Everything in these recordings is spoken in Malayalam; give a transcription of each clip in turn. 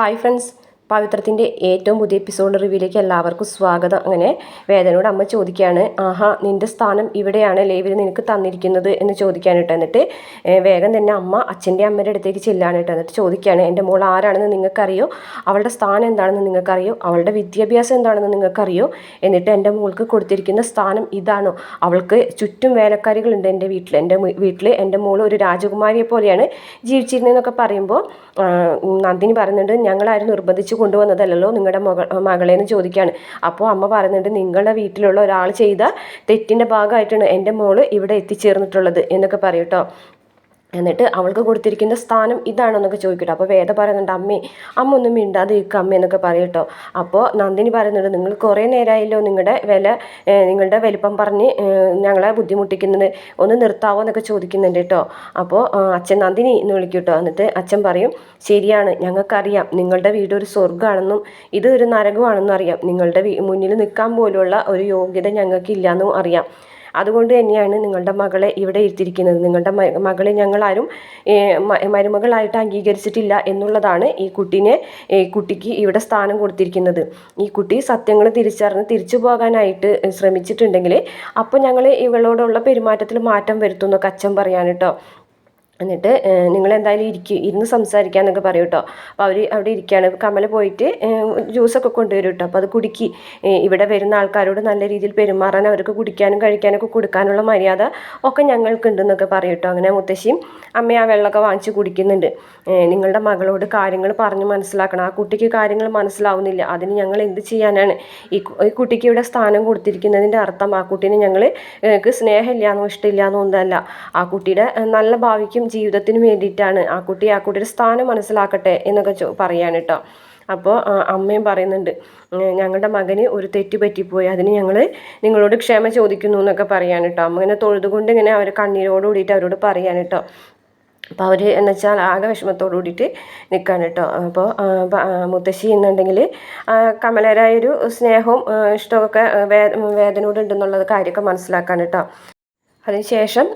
Hi friends, പവിത്രത്തിന്റെ ഏറ്റവും പുതിയ എപ്പിസോഡ് റിവ്യൂലേക്ക് എല്ലാവർക്കും സ്വാഗതം. അങ്ങനെ വേദനയോട് അമ്മ ചോദിക്കുകയാണ് ആഹാ നിന്റെ സ്ഥാനം ഇവിടെയാണ് ലേവിൽ നിനക്ക് തന്നിരിക്കുന്നത്? എന്ന് ചോദിക്കാനിട്ട് എന്നിട്ട് വേഗം തന്നെ അമ്മ അച്ഛന്റെ അമ്മയുടെ അടുത്തേക്ക് ചെല്ലാനിട്ട് എന്നിട്ട് ചോദിക്കുകയാണ് എന്റെ മോൾ ആരാണെന്ന് നിങ്ങൾക്കറിയോ? അവളുടെ സ്ഥാനം എന്താണെന്ന് നിങ്ങൾക്കറിയോ? അവളുടെ വിദ്യാഭ്യാസം എന്താണെന്ന് നിങ്ങൾക്കറിയോ? എന്നിട്ട് എന്റെ മോൾക്ക് കൊടുത്തിരിക്കുന്ന സ്ഥാനം ഇതാണോ? അവൾക്ക് ചുറ്റും വേലക്കാരികളുണ്ട് എന്റെ വീട്ടിൽ. എന്റെ വീട്ടിൽ എന്റെ മോൾ ഒരു രാജകുമാരിയെ പോലെയാണ് ജീവിച്ചിരുന്നതെന്നൊക്കെ പറയുമ്പോൾ നന്ദിനി പറയുന്നുണ്ട് ഞങ്ങളാരും നിർബന്ധിച്ച് കൊണ്ടുവന്നതല്ലല്ലോ നിങ്ങളുടെ മകൾ മകളെ എന്ന് ചോദിക്കുകയാണ് അപ്പോൾ അമ്മ പറയുന്നുണ്ട് നിങ്ങളുടെ വീട്ടിലുള്ള ഒരാൾ ചെയ്ത തെറ്റിന്റെ ഭാഗമായിട്ടാണ് എന്റെ മോൾ ഇവിടെ എത്തിച്ചേർന്നിട്ടുള്ളത് എന്നൊക്കെ പറയും കേട്ടോ എന്നിട്ട് അവൾക്ക് കൊടുത്തിരിക്കുന്ന സ്ഥാനം ഇതാണെന്നൊക്കെ ചോദിക്കട്ടോ. അപ്പോൾ വേദ പറയുന്നുണ്ട് അമ്മേ അമ്മ ഒന്നും മിണ്ടാതെ ഇരിക്കുക അമ്മ എന്നൊക്കെ പറയട്ടോ അപ്പോൾ നന്ദിനി പറയുന്നുണ്ട് നിങ്ങൾ കുറേ നേരമായല്ലോ നിങ്ങളുടെ വില നിങ്ങളുടെ വലിപ്പം പറഞ്ഞ് ഞങ്ങളെ ബുദ്ധിമുട്ടിക്കുന്നത് ഒന്ന് നിർത്താവോ എന്നൊക്കെ ചോദിക്കുന്നുണ്ട് കേട്ടോ. അപ്പോൾ അച്ഛൻ നന്ദിനി എന്ന് വിളിക്കൂട്ടോ കേട്ടോ. എന്നിട്ട് അച്ഛൻ പറയും ശരിയാണ് ഞങ്ങൾക്കറിയാം നിങ്ങളുടെ വീട് ഒരു സ്വർഗമാണെന്നും ഇത് ഒരു നരകമാണെന്നും അറിയാം. നിങ്ങളുടെ മുന്നിൽ നിൽക്കാൻ പോലുള്ള ഒരു യോഗ്യത ഞങ്ങൾക്കില്ലാന്നും അറിയാം. അതുകൊണ്ട് തന്നെയാണ് നിങ്ങളുടെ മകളെ ഇവിടെ ഇരുത്തിയിരിക്കുന്നത്. നിങ്ങളുടെ മകളെ ഞങ്ങളാരും മരുമകളായിട്ട് അംഗീകരിച്ചിട്ടില്ല എന്നുള്ളതാണ് ഈ കുട്ടീനെ കുട്ടിക്ക് ഇവിടെ സ്ഥാനം കൊടുത്തിരിക്കുന്നത്. ഈ കുട്ടി സത്യങ്ങൾ തിരിച്ചറിഞ്ഞ് തിരിച്ചു പോകാനായിട്ട് ശ്രമിച്ചിട്ടുണ്ടെങ്കിൽ അപ്പോൾ ഞങ്ങൾ ഇവളോടുള്ള പെരുമാറ്റത്തിൽ മാറ്റം വരുത്തുന്നു കച്ചം പറയാനിട്ടോ എന്നിട്ട് നിങ്ങൾ എന്തായാലും ഇരിക്കും ഇരുന്ന് സംസാരിക്കാന്നൊക്കെ പറയും കേട്ടോ അപ്പോൾ അവർ അവിടെ ഇരിക്കുകയാണ് കമല പോയിട്ട് ജ്യൂസൊക്കെ കൊണ്ടുവരും കേട്ടോ അപ്പോൾ അത് കുടിക്കി. ഇവിടെ വരുന്ന ആൾക്കാരോട് നല്ല രീതിയിൽ പെരുമാറാൻ അവർക്ക് കുടിക്കാനും കഴിക്കാനൊക്കെ കൊടുക്കാനുള്ള മര്യാദ ഒക്കെ ഞങ്ങൾക്കുണ്ടെന്നൊക്കെ പറയും കേട്ടോ അങ്ങനെ മുത്തശ്ശിയും അമ്മ ആ വെള്ളമൊക്കെ വാങ്ങിച്ച് കുടിക്കുന്നുണ്ട്. നിങ്ങളുടെ മകളോട് കാര്യങ്ങൾ പറഞ്ഞ് മനസ്സിലാക്കണം. ആ കുട്ടിക്ക് കാര്യങ്ങൾ മനസ്സിലാവുന്നില്ല. അതിന് ഞങ്ങൾ എന്ത് ചെയ്യാനാണ്? ഈ കുട്ടിക്ക് ഇവിടെ സ്ഥാനം കൊടുത്തിരിക്കുന്നതിന്റെ അർത്ഥം ആ കുട്ടീനെ ഞങ്ങൾ സ്നേഹമില്ലാന്നോ ഇഷ്ടമില്ലാന്നോ ഒന്നല്ല ആ കുട്ടിയുടെ നല്ല ഭാവിക്കും ജീവിതത്തിനും വേണ്ടിയിട്ടാണ് ആ കുട്ടി ആ കുട്ടിയുടെ സ്ഥാനം മനസ്സിലാക്കട്ടെ എന്നൊക്കെ ചോ പറയാണ് കേട്ടോ. അപ്പോൾ അമ്മയും പറയുന്നുണ്ട് ഞങ്ങളുടെ മകന് ഒരു തെറ്റ് പറ്റിപ്പോയി. അതിന് ഞങ്ങൾ നിങ്ങളോട് ക്ഷമ ചോദിക്കുന്നു എന്നൊക്കെ പറയാണ് കേട്ടോ. അമ്മ ഇങ്ങനെ തൊഴുതുകൊണ്ട് ഇങ്ങനെ അവർ കണ്ണീരോട് കൂടിയിട്ട് അവരോട് പറയാണ് കേട്ടോ. അപ്പോൾ അവർ എന്ന് വെച്ചാൽ ആകെ വിഷമത്തോടു കൂടിയിട്ട് നിൽക്കുകയാണ് കേട്ടോ. അപ്പോൾ മുത്തശ്ശി എന്നുണ്ടെങ്കിൽ കമലരായൊരു സ്നേഹവും ഇഷ്ടമൊക്കെ വേ വേദനയോട് ഉണ്ടെന്നുള്ളത് കാര്യമൊക്കെ മനസ്സിലാക്കാണ് കേട്ടോ. അതിനുശേഷം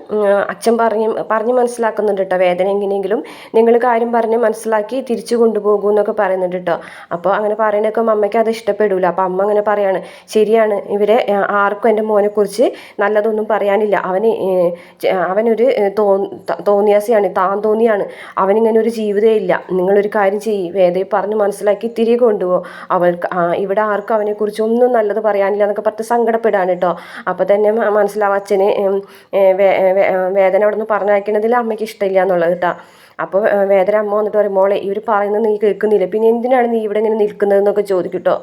അച്ഛൻ പറഞ്ഞ് പറഞ്ഞ് മനസ്സിലാക്കുന്നുണ്ട് കേട്ടോ വേദന എങ്ങനെയെങ്കിലും നിങ്ങൾ കാര്യം പറഞ്ഞ് മനസ്സിലാക്കി തിരിച്ചു കൊണ്ടുപോകൂ എന്നൊക്കെ പറയുന്നുണ്ട് കേട്ടോ അപ്പോൾ അങ്ങനെ പറയണൊക്കെ അമ്മയ്ക്ക് അത് ഇഷ്ടപ്പെടില്ല അപ്പോൾ അമ്മ അങ്ങനെ പറയാണ് ശരിയാണ് ഇവരെ ആർക്കും എന്റെ മോനെക്കുറിച്ച് നല്ലതൊന്നും പറയാനില്ല. അവന് അവനൊരു തോ തോന്നിയാസിയാണ് താൻ തോന്നിയാണ്. അവനിങ്ങനെ ഒരു ജീവിതമേ ഇല്ല. നിങ്ങളൊരു കാര്യം ചെയ്യ്. വേദയെ പറഞ്ഞ് മനസ്സിലാക്കി തിരികെ കൊണ്ടുപോകും അവൾക്ക് ഇവിടെ ആർക്കും അവനെക്കുറിച്ച് ഒന്നും നല്ലത് പറയാനില്ല എന്നൊക്കെ പറഞ്ഞ് സങ്കടപ്പെടാണ് കേട്ടോ അപ്പോൾ തന്നെ മനസ്സിലാവും അച്ഛന് വേദന അവിടെ നിന്ന് പറഞ്ഞയക്കുന്നതിൽ അമ്മയ്ക്ക് ഇഷ്ടമില്ല എന്നുള്ളത് കേട്ടോ. അപ്പോൾ വേദന അമ്മ വന്നിട്ട് പറയും മോളെ ഇവർ പറയുന്നത് നീ കേൾക്കുന്നില്ല? പിന്നെ എന്തിനാണ് നീ ഇവിടെ ഇങ്ങനെ നിൽക്കുന്നത് എന്നൊക്കെ ചോദിക്കട്ടോ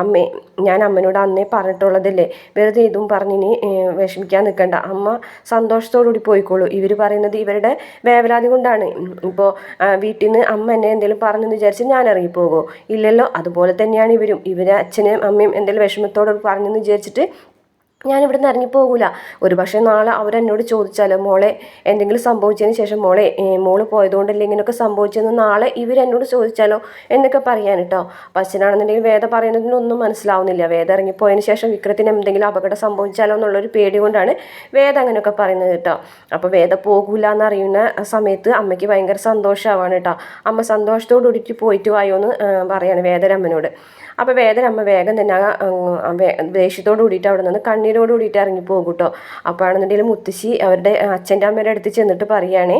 അമ്മേ ഞാൻ അമ്മനോട് അന്നേ പറഞ്ഞിട്ടുള്ളതല്ലേ? വെറുതെ ഇതും പറഞ്ഞിനി വിഷമിക്കാൻ നിൽക്കണ്ട. അമ്മ സന്തോഷത്തോടുകൂടി പോയിക്കോളൂ. ഇവർ പറയുന്നത് ഇവരുടെ വേവലാതി കൊണ്ടാണ്. ഇപ്പോൾ വീട്ടിൽ നിന്ന് അമ്മ എന്നെ എന്തെങ്കിലും പറഞ്ഞെന്ന് വിചാരിച്ച് ഞാൻ ഇറങ്ങിപ്പോകുമോ ഇല്ലല്ലോ അതുപോലെ തന്നെയാണ് ഇവരും. ഇവരെ അച്ഛനും അമ്മയും എന്തെങ്കിലും വിഷമത്തോടെ പറഞ്ഞെന്ന് വിചാരിച്ചിട്ട് ഞാൻ ഇവിടെ നിന്ന് ഇറങ്ങിപ്പോകൂല. ഒരു പക്ഷേ നാളെ അവരെന്നോട് ചോദിച്ചാൽ മോളെ എന്തെങ്കിലും സംഭവിച്ചതിന് ശേഷം മോളെ മോൾ പോയതുകൊണ്ടല്ലേ ഇങ്ങനെയൊക്കെ സംഭവിച്ചതെന്ന് നാളെ ഇവരെന്നോട് ചോദിച്ചാലോ എന്നൊക്കെ പറയാൻ കേട്ടോ അപ്പം അച്ഛനാണെന്നുണ്ടെങ്കിൽ വേദ പറയുന്നതിനൊന്നും മനസ്സിലാവുന്നില്ല. വേദ ഇറങ്ങിപ്പോയതിന് ശേഷം വിക്രത്തിന് എന്തെങ്കിലും അപകടം സംഭവിച്ചാലോ എന്നുള്ളൊരു പേടി കൊണ്ടാണ് വേദ അങ്ങനെയൊക്കെ പറയുന്നത് കേട്ടോ. അപ്പോൾ വേദ പോകൂല എന്നറിയുന്ന സമയത്ത് അമ്മയ്ക്ക് ഭയങ്കര സന്തോഷമാവാണ് കേട്ടോ. അമ്മ സന്തോഷത്തോടു കൂടിയിട്ട് പോയിട്ട് വായോ എന്ന് പറയാണ് വേദരമ്മനോട്. അപ്പോൾ വേദരമ്മ വേഗം തന്നെ ദേഷ്യത്തോട് കൂടിയിട്ട് അവിടെ നിന്ന് കണ്ണീരോട് ഇറങ്ങി പോകും കേട്ടോ. അപ്പോഴാണെന്നുണ്ടെങ്കിൽ മുത്തശ്ശി അവരുടെ അച്ഛന്റെ അമ്മയുടെ അടുത്ത് ചെന്നിട്ട് പറയുകയാണേ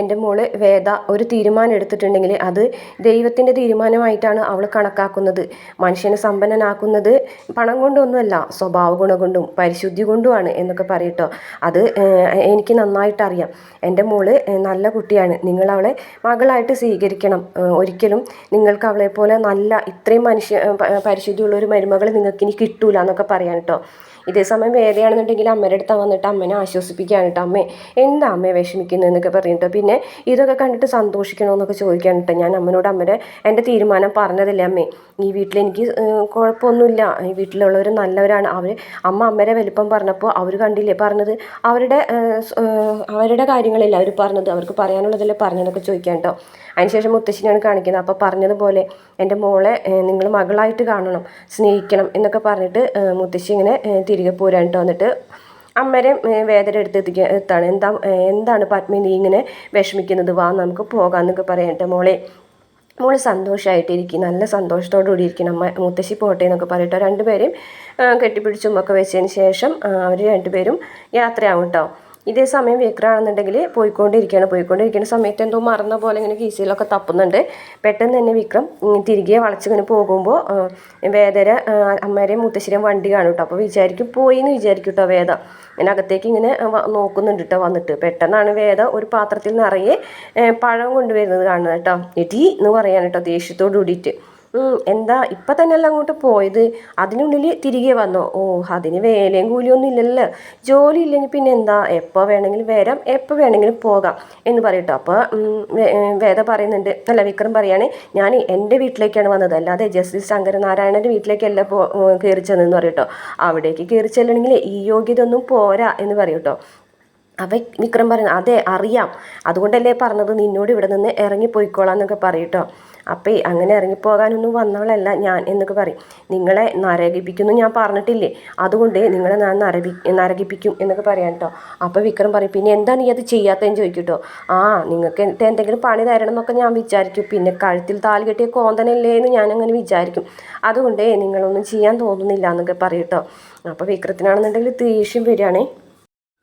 എന്റെ മോൾ വേദ ഒരു തീരുമാനം എടുത്തിട്ടുണ്ടെങ്കിൽ അത് ദൈവത്തിന്റെ തീരുമാനമായിട്ടാണ് അവൾ കണക്കാക്കുന്നത്. മനുഷ്യനെ സമ്പന്നനാക്കുന്നത് പണം കൊണ്ടൊന്നുമല്ല സ്വഭാവ ഗുണം കൊണ്ടും പരിശുദ്ധി കൊണ്ടുമാണ് എന്നൊക്കെ പറയട്ടോ. അത് എനിക്ക് നന്നായിട്ട് അറിയാം എന്റെ മോൾ നല്ല കുട്ടിയാണ്. നിങ്ങൾ അവളെ മകളായിട്ട് സ്വീകരിക്കണം. ഒരിക്കലും നിങ്ങൾക്ക് അവളെ പോലെ നല്ല ഇത്രയും മനുഷ്യ പരിശുദ്ധിയുള്ള ഒരു മരുമകൾ നിങ്ങൾക്ക് ഇനി കിട്ടൂല എന്നൊക്കെ പറയാൻ കേട്ടോ ഇതേ സമയം വേദയാണെന്നുണ്ടെങ്കിൽ അമ്മയുടെ അടുത്ത് വന്നിട്ട് അമ്മനെ ആശ്വസിപ്പിക്കുകയാണ് കേട്ടോ അമ്മേ എന്താ അമ്മയെ വിഷമിക്കുന്നത് എന്നൊക്കെ പറഞ്ഞിട്ട്? പിന്നെ ഇതൊക്കെ കണ്ടിട്ട് സന്തോഷിക്കണമെന്നൊക്കെ ചോദിക്കാൻ കേട്ടോ ഞാൻ അമ്മനോട് അമ്മയുടെ എന്റെ തീരുമാനം പറഞ്ഞതല്ലേ അമ്മേ ഈ വീട്ടിൽ എനിക്ക് കുഴപ്പമൊന്നുമില്ല. ഈ വീട്ടിലുള്ളവർ നല്ലവരാണ്. അവർ അമ്മ അമ്മയുടെ വലിപ്പം പറഞ്ഞപ്പോൾ അവർ കണ്ടില്ലേ പറഞ്ഞത്? അവരുടെ അവരുടെ കാര്യങ്ങളല്ല അവർ പറഞ്ഞത്? അവർക്ക് പറയാനുള്ളതല്ലേ പറഞ്ഞതെന്നൊക്കെ ചോദിക്കാൻ കേട്ടോ അതിനുശേഷം മുത്തശ്ശിനെയാണ് കാണിക്കുന്നത്. അപ്പോൾ പറഞ്ഞതുപോലെ എന്റെ മോളെ നിങ്ങൾ മകളായിട്ട് കാണണം സ്നേഹിക്കണം എന്നൊക്കെ പറഞ്ഞിട്ട് മുത്തശ്ശി ഇങ്ങനെ തിരികെ പോരാൻ കേട്ടോ എന്നിട്ട് അമ്മരെ വേദന എടുത്ത് എത്തിക്കുക എത്താണ് എന്താ എന്താണ് പത്മിനി ഇങ്ങനെ വിഷമിക്കുന്നത്? വാ നമുക്ക് പോകാമെന്നൊക്കെ പറയട്ടെ മോളെ. മോൾ സന്തോഷമായിട്ടിരിക്കും നല്ല സന്തോഷത്തോടു കൂടി ഇരിക്കണം അമ്മ മുത്തശ്ശി പോട്ടെ എന്നൊക്കെ പറയട്ടോ. രണ്ടുപേരെയും കെട്ടിപ്പിടിച്ചും ഒക്കെ വെച്ചതിന് ശേഷം അവർ രണ്ടുപേരും യാത്രയാവും കേട്ടോ ഇതേ സമയം വിക്രമാണെന്നുണ്ടെങ്കിൽ പോയിക്കൊണ്ടിരിക്കുകയാണ്. പോയിക്കൊണ്ടിരിക്കുന്ന സമയത്ത് എന്തോ മറന്ന പോലെ ഇങ്ങനെ കീസിലൊക്കെ തപ്പുന്നുണ്ട്. പെട്ടെന്ന് തന്നെ വിക്രം തിരികെ വളച്ചിങ്ങനെ പോകുമ്പോൾ വേദര അമ്മേരെയും മുത്തശ്ശിരെയും വണ്ടി കാണും കേട്ടോ. അപ്പോൾ വിചാരിക്കും പോയി എന്ന് വിചാരിക്കും കേട്ടോ വേദ. ഇങ്ങനെ അകത്തേക്ക് ഇങ്ങനെ നോക്കുന്നുണ്ട് കേട്ടോ വന്നിട്ട്. പെട്ടെന്നാണ് വേദ ഒരു പാത്രത്തിൽ നിറയെ പഴം കൊണ്ടുവരുന്നത് കാണുന്നത് കേട്ടോ. ഇടി എന്ന് പറയാൻ കേട്ടോ ദേഷ്യത്തോട് കൂടിയിട്ട്. എന്താ ഇപ്പം തന്നെ അല്ല അങ്ങോട്ട് പോയത്. അതിനുള്ളിൽ തിരികെ വന്നോ? ഓ അതിന് വേലയും കൂലിയൊന്നും ഇല്ലല്ലോ. ജോലി ഇല്ലെങ്കിൽ പിന്നെ എന്താ? എപ്പോൾ വേണമെങ്കിലും വരാം എപ്പോൾ വേണമെങ്കിലും പോകാം എന്ന് പറയട്ടോ. അപ്പോൾ വേദ പറയുന്നുണ്ട്. അല്ല വിക്രം പറയാണ് ഞാൻ എന്റെ വീട്ടിലേക്കാണ് വന്നത്. അല്ലാതെ ജസ്റ്റിസ് ശങ്കരനാരായണന്റെ വീട്ടിലേക്കല്ല പോ കയറി ചെന്നെന്ന് പറയട്ടോ. അവിടേക്ക് കയറി ചെല്ലണമെങ്കിൽ ഈ യോഗ്യത ഒന്നും പോരാ എന്ന് പറയട്ടോ. അവ വിക്രം പറയുന്നത് അതെ അറിയാം. അതുകൊണ്ടല്ലേ പറഞ്ഞത് നിന്നോട് ഇവിടെ നിന്ന് ഇറങ്ങിപ്പോയിക്കോളാം എന്നൊക്കെ പറയട്ടോ. അപ്പോൾ അങ്ങനെ ഇറങ്ങിപ്പോകാനൊന്നും വന്നവളല്ല ഞാൻ എന്നൊക്കെ പറയും. നിങ്ങളെ നരകിപ്പിക്കുന്നു ഞാൻ പറഞ്ഞിട്ടില്ലേ? അതുകൊണ്ട് നിങ്ങളെ ഞാൻ നരകി നരകിപ്പിക്കും എന്നൊക്കെ പറയാം കേട്ടോ അപ്പോൾ വിക്രം പറയും പിന്നെ എന്താ നീ അത് ചെയ്യാത്തതെന്ന് ചോദിക്കും ആ നിങ്ങൾക്ക് എന്തെങ്കിലും പണി തരണം എന്നൊക്കെ ഞാൻ വിചാരിക്കും. പിന്നെ കഴുത്തിൽ താലി കെട്ടിയ കോന്തനല്ലേ എന്ന് ഞാനങ്ങനെ വിചാരിക്കും. അതുകൊണ്ട് നിങ്ങളൊന്നും ചെയ്യാൻ തോന്നുന്നില്ല എന്നൊക്കെ പറയും അപ്പോൾ വിക്രത്തിനാണെന്നുണ്ടെങ്കിൽ ദേഷ്യം വരികയാണേ.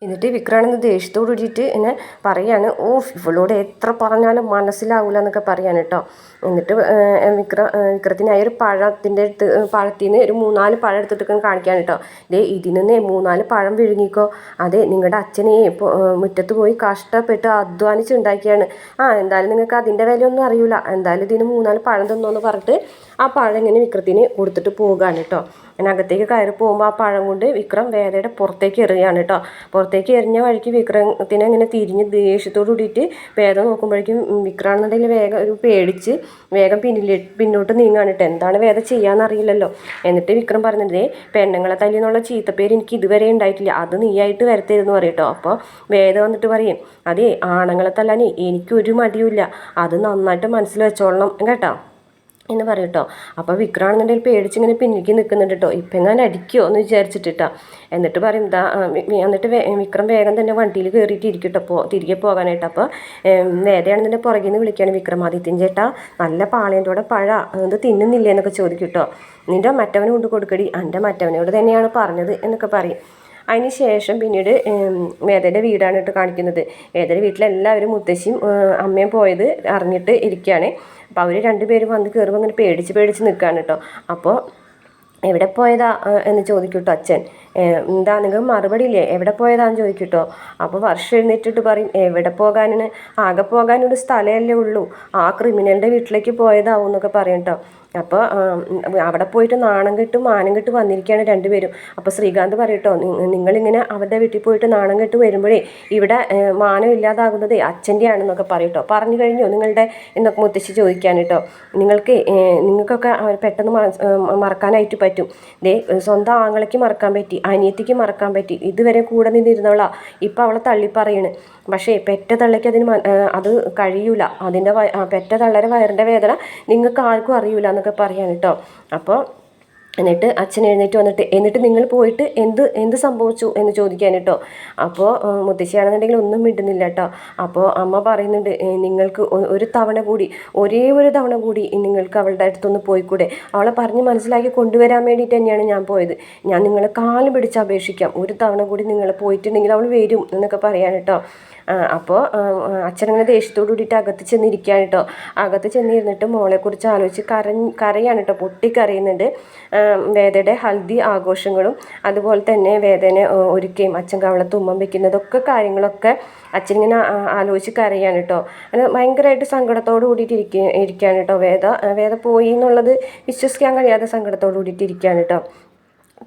എന്നിട്ട് വിക്രാണെന്ന് ദേഷ്യത്തോട് കൂടിയിട്ട് എന്നെ പറയാണ് ഓ ഇവളോട് എത്ര പറഞ്ഞാലും മനസ്സിലാവില്ല എന്നൊക്കെ പറയാൻ കേട്ടോ എന്നിട്ട് വിക്ര വിക്രത്തിനായി ഒരു പഴത്തിന്റെ അടുത്ത് പഴത്തിൽ നിന്ന് ഒരു മൂന്നാൽ പഴം എടുത്തിട്ട് കാണിക്കാൻ കേട്ടോ ദേ ഇതിൽ നിന്ന് മൂന്നാൽ പഴം വിഴുങ്ങിക്കോ. അതെ നിങ്ങളുടെ അച്ഛനെ മുറ്റത്ത് പോയി കഷ്ടപ്പെട്ട് അധ്വാനിച്ച് ഉണ്ടാക്കിയാണ് ആ എന്തായാലും നിങ്ങൾക്ക് അതിന്റെ വിലയൊന്നും അറിയില്ല എന്തായാലും ഇതിന് മൂന്നാൽ പഴം തന്നോന്ന് പറഞ്ഞിട്ട് ആ പഴം ഇങ്ങനെ വിക്രത്തിന് കൊടുത്തിട്ട് പോവുകയാണ് കേട്ടോ ഞാൻ അകത്തേക്ക് കയറി പോകുമ്പോൾ ആ പഴം കൊണ്ട് വിക്രം വേദയുടെ പുറത്തേക്ക് എറിയാണ് കേട്ടോ പുറത്തേക്ക് എറിഞ്ഞ വഴിക്ക് വിക്രത്തിനെ ഇങ്ങനെ തിരിഞ്ഞ് ദേഷ്യത്തോട് കൂടിയിട്ട് വേഗം നോക്കുമ്പോഴേക്കും വിക്രാണെന്നുണ്ടെങ്കിൽ വേഗം ഒരു പേടിച്ച് വേഗം പിന്നിൽ പിന്നോട്ട് നീങ്ങാണ് കേട്ടോ എന്താണ് വേദ ചെയ്യാന്നറിയില്ലല്ലോ. എന്നിട്ട് വിക്രം പറഞ്ഞത് പെണ്ണുങ്ങളെ തല്ലിന്നുള്ള ചീത്തപ്പേര് എനിക്ക് ഇതുവരെ ഉണ്ടായിട്ടില്ല. അത് നീയായിട്ട് വരത്തരുതെന്ന് പറയട്ടോ അപ്പോൾ വേദ വന്നിട്ട് പറയും അതേ ആണുങ്ങളെ തല്ലാനേ എനിക്കൊരു മടിയുമില്ല. അത് നന്നായിട്ട് മനസ്സിൽ വെച്ചോളണം കേട്ടോ. എന്ന് പറയും കേട്ടോ. അപ്പോൾ വിക്രമാണെന്നുണ്ടെങ്കിൽ പേടിച്ചിങ്ങനെ പിന്നിലേക്ക് നിൽക്കുന്നുണ്ട് കേട്ടോ. ഇപ്പം ഞാൻ അടിക്കുമോ എന്ന് വിചാരിച്ചിട്ടാ എന്നിട്ട് പറയും എന്താ എന്നിട്ട് വിക്രം വേഗം തന്നെ വണ്ടിയിൽ കയറിയിട്ട് ഇരിക്കട്ടോ പോ തിരികെ പോകാനായിട്ട്. അപ്പോൾ വേദയാണെന്നുണ്ടെങ്കിൽ പുറകിൽ നിന്ന് വിളിക്കുകയാണ് വിക്രമാദിത്യൻ ചേട്ടാ നല്ല പാളയന്റെ പഴ അത് തിന്നുന്നില്ലേ? എന്നൊക്കെ ചോദിക്കും കേട്ടോ. നിന്റെ മറ്റവന് കൊണ്ട് കൊടുക്കടി എന്റെ മറ്റവനോട് തന്നെയാണ് പറഞ്ഞത് എന്നൊക്കെ പറയും. അതിന് ശേഷം പിന്നീട് വേദയുടെ വീടാണ് ഇട്ട് കാണിക്കുന്നത്. വേദയുടെ വീട്ടിലെല്ലാവരും മുത്തശ്ശിയും അമ്മയും പോയത് അറിഞ്ഞിട്ട് ഇരിക്കുകയാണ് അപ്പോൾ അവർ രണ്ടുപേരും വന്ന് കയറുമ്പോൾ അങ്ങനെ പേടിച്ച് പേടിച്ച് നിൽക്കുകയാണ് കേട്ടോ. അപ്പോൾ എവിടെ പോയതാ എന്ന് ചോദിക്കും കേട്ടോ അച്ഛൻ. എന്താ നിങ്ങൾക്ക് മറുപടി ഇല്ലേ എവിടെ പോയതാന്ന് ചോദിക്കട്ടോ അപ്പോൾ വർഷം എഴുന്നേറ്റിട്ട് പറയും എവിടെ പോകാനാണ് ആകെ പോകാനൊരു സ്ഥലമല്ലേ ഉള്ളൂ. ആ ക്രിമിനലിന്റെ വീട്ടിലേക്ക് പോയതാവും എന്നൊക്കെ പറയും അപ്പോൾ അവിടെ പോയിട്ട് നാണം കെട്ട് മാനം കെട്ട് വന്നിരിക്കുകയാണ് രണ്ടുപേരും. അപ്പോൾ ശ്രീകാന്ത് പറയട്ടോ നിങ്ങളിങ്ങനെ അവരുടെ വീട്ടിൽ പോയിട്ട് നാണം കെട്ട് വരുമ്പോഴേ ഇവിടെ മാനം ഇല്ലാതാകുന്നത് അച്ഛന്റെ ആണെന്നൊക്കെ പറയട്ടോ പറഞ്ഞു കഴിഞ്ഞോ നിങ്ങളുടെ എന്നൊക്കെ മുത്തശ്ശി ചോദിക്കാൻ കേട്ടോ നിങ്ങൾക്ക് നിങ്ങൾക്കൊക്കെ പെട്ടെന്ന് മറക്കാനായിട്ട് പറ്റും. ദേ സ്വന്തം ആങ്ങളയ്ക്ക് മറക്കാൻ പറ്റി. അനിയത്തിക്ക് മറക്കാൻ പറ്റി. ഇതുവരെ കൂടെ നിന്നിരുന്നവളാ. ഇപ്പം അവളെ തള്ളിപ്പറയാണ് പറയണ്. പക്ഷേ പെറ്റ തള്ളയ്ക്ക് അതിന് അത് കഴിയൂല. അതിന്റെ പെറ്റ തള്ളരെ വയറിന്റെ വേദന നിങ്ങൾക്ക് ആർക്കും അറിയൂല എന്നൊക്കെ പറയാൻ കേട്ടോ അപ്പോൾ എന്നിട്ട് അച്ഛൻ എഴുന്നേറ്റ് വന്നിട്ട് എന്നിട്ട് നിങ്ങൾ പോയിട്ട് എന്ത് എന്ത് സംഭവിച്ചു? എന്ന് ചോദിക്കാൻ കേട്ടോ അപ്പോൾ മുത്തശ്ശിയാണെന്നുണ്ടെങ്കിൽ ഒന്നും മിണ്ടുന്നില്ല കേട്ടോ അപ്പോൾ അമ്മ പറയുന്നുണ്ട് നിങ്ങൾക്ക് ഒരു തവണ കൂടി ഒരേ ഒരു തവണ കൂടി നിങ്ങൾക്ക് അവളുടെ അടുത്തൊന്ന് പോയിക്കൂടെ. അവളെ പറഞ്ഞ് മനസ്സിലാക്കി കൊണ്ടുവരാൻ വേണ്ടിയിട്ട് തന്നെയാണ് ഞാൻ പോയത്. ഞാൻ നിങ്ങളെ കാൽ പിടിച്ച് അപേക്ഷിക്കാം. ഒരു തവണ കൂടി നിങ്ങൾ പോയിട്ടുണ്ടെങ്കിൽ അവൾ വരും എന്നൊക്കെ പറയാൻ കേട്ടോ അപ്പോൾ അച്ഛനങ്ങനെ ദേഷ്യത്തോട് കൂടിയിട്ട് അകത്ത് ചെന്നിരിക്കുകയാണ് കേട്ടോ അകത്ത് ചെന്നിരുന്നിട്ട് മോളെക്കുറിച്ച് ആലോചിച്ച് കര കരയാണ് കേട്ടോ പൊട്ടിക്കരയുന്നുണ്ട്. വേദയുടെ ഹൽദി ആഘോഷങ്ങളും അതുപോലെ തന്നെ വേദനെ ഒരുക്കുകയും അച്ഛൻ കവളത്ത് ഉമ്മം വെക്കുന്നതൊക്കെ കാര്യങ്ങളൊക്കെ അച്ഛനിങ്ങനെ ആലോചിച്ച് കരയാണ് കേട്ടോ അത് ഭയങ്കരമായിട്ട് സങ്കടത്തോട് കൂടിയിട്ട് ഇരിക്കുക ഇരിക്കുകയാണ് കേട്ടോ വേദ. വേദ പോയി എന്നുള്ളത് വിശ്വസിക്കാൻ കഴിയാതെ സങ്കടത്തോട് കൂടിയിട്ട് ഇരിക്കുകയാണ് കേട്ടോ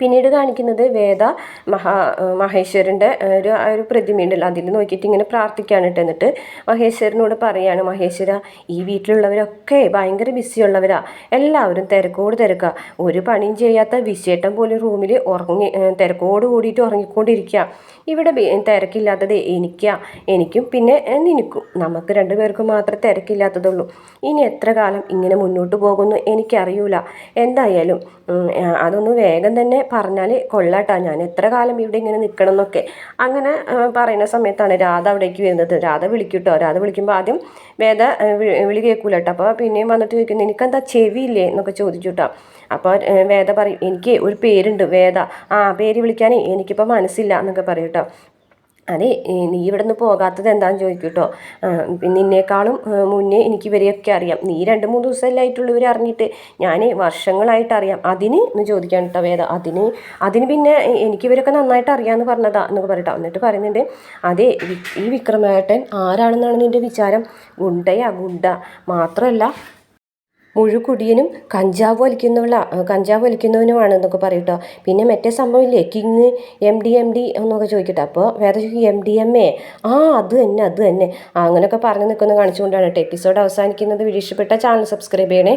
പിന്നീട് കാണിക്കുന്നത് വേദ മഹാ മഹേശ്വരന്റെ ഒരു ആ ഒരു പ്രതിമയുണ്ടല്ലോ അതിൽ നോക്കിയിട്ട് ഇങ്ങനെ പ്രാർത്ഥിക്കുകയാണ് കേട്ടോ എന്നിട്ട്. മഹേശ്വരനോട് പറയാണ് മഹേശ്വര ഈ വീട്ടിലുള്ളവരൊക്കെ ഭയങ്കര ബിസിയുള്ളവരാ. എല്ലാവരും തിരക്കോട് തിരക്കുക ഒരു പണിയും ചെയ്യാത്ത വിശേട്ടം പോലും റൂമിൽ ഉറങ്ങി തിരക്കോട് കൂടിയിട്ട് ഉറങ്ങിക്കൊണ്ടിരിക്കുക ഇവിടെ തിരക്കില്ലാത്തത് എനിക്കാ. എനിക്കും പിന്നെ നിനക്കും. നമുക്ക് രണ്ടുപേർക്കും മാത്രമേ തിരക്കില്ലാത്തതുള്ളൂ. ഇനി എത്ര കാലം ഇങ്ങനെ മുന്നോട്ട് പോകുന്നു എനിക്കറിയൂല. എന്തായാലും അതൊന്ന് വേഗം തന്നെ പറഞ്ഞാൽ കൊള്ളാട്ടാ ഞാൻ എത്ര കാലം ഇവിടെ ഇങ്ങനെ നിൽക്കണം എന്നൊക്കെ അങ്ങനെ പറയുന്ന സമയത്താണ് രാധ അവിടേക്ക് വരുന്നത്. രാധ വിളിക്കൂട്ടോ. രാധ വിളിക്കുമ്പോൾ ആദ്യം വേദ വിളി കേൾക്കൂല കേട്ടോ അപ്പോൾ പിന്നെയും വന്നിട്ട് ചോദിക്കുന്നു എനിക്കെന്താ ചെവിയില്ലേ? എന്നൊക്കെ ചോദിച്ചു കേട്ടോ അപ്പോൾ വേദ പറയും എനിക്ക് ഒരു പേരുണ്ട് വേദ. ആ പേര് വിളിക്കാനേ എനിക്കിപ്പോൾ മനസ്സില്ല എന്നൊക്കെ പറയും കേട്ടോ. അതെ നീ ഇവിടെ നിന്ന് പോകാത്തത് എന്താണെന്ന് ചോദിക്കും കേട്ടോ നിന്നേക്കാളും മുന്നേ എനിക്ക് ഇവരെയൊക്കെ അറിയാം. നീ രണ്ട് മൂന്ന് ദിവസമല്ലേ ആയിട്ടുള്ളൂ അറിഞ്ഞിട്ട്. ഞാൻ വർഷങ്ങളായിട്ട് അറിയാം. അതിന് എന്ന് ചോദിക്കാൻ കേട്ടോ വേദ. അതിന് അതിന് പിന്നെ എനിക്ക് ഇവരൊക്കെ നന്നായിട്ട് അറിയാമെന്ന് പറഞ്ഞതാ എന്നൊക്കെ പറയട്ടോ എന്നിട്ട് പറയുന്നുണ്ട് അതെ ഈ വിക്രമേട്ടൻ ആരാണെന്നാണ് നിന്റെ വിചാരം? ഗുണ്ടയാ ഗുണ്ട. മാത്രമല്ല മുഴുക്കുടിയനും കഞ്ചാവ് വലിക്കുന്നവള കഞ്ചാവ് വലിക്കുന്നവനുമാണ് എന്നൊക്കെ പറയട്ടോ പിന്നെ മറ്റേ സംഭവമില്ലേ king M D M D എന്നൊക്കെ ചോദിക്കട്ടെ. അപ്പോൾ വേറെ ചോദിക്കും എം ഡി എം എ ആ അത് തന്നെ അത് തന്നെ. അങ്ങനെയൊക്കെ പറഞ്ഞു നിൽക്കുന്ന കാണിച്ചുകൊണ്ടാണ് കേട്ടോ എപ്പിസോഡ് അവസാനിക്കുന്നത്. വീഡിയോ ചാനൽ സബ്സ്ക്രൈബ് ചെയ്യണേ.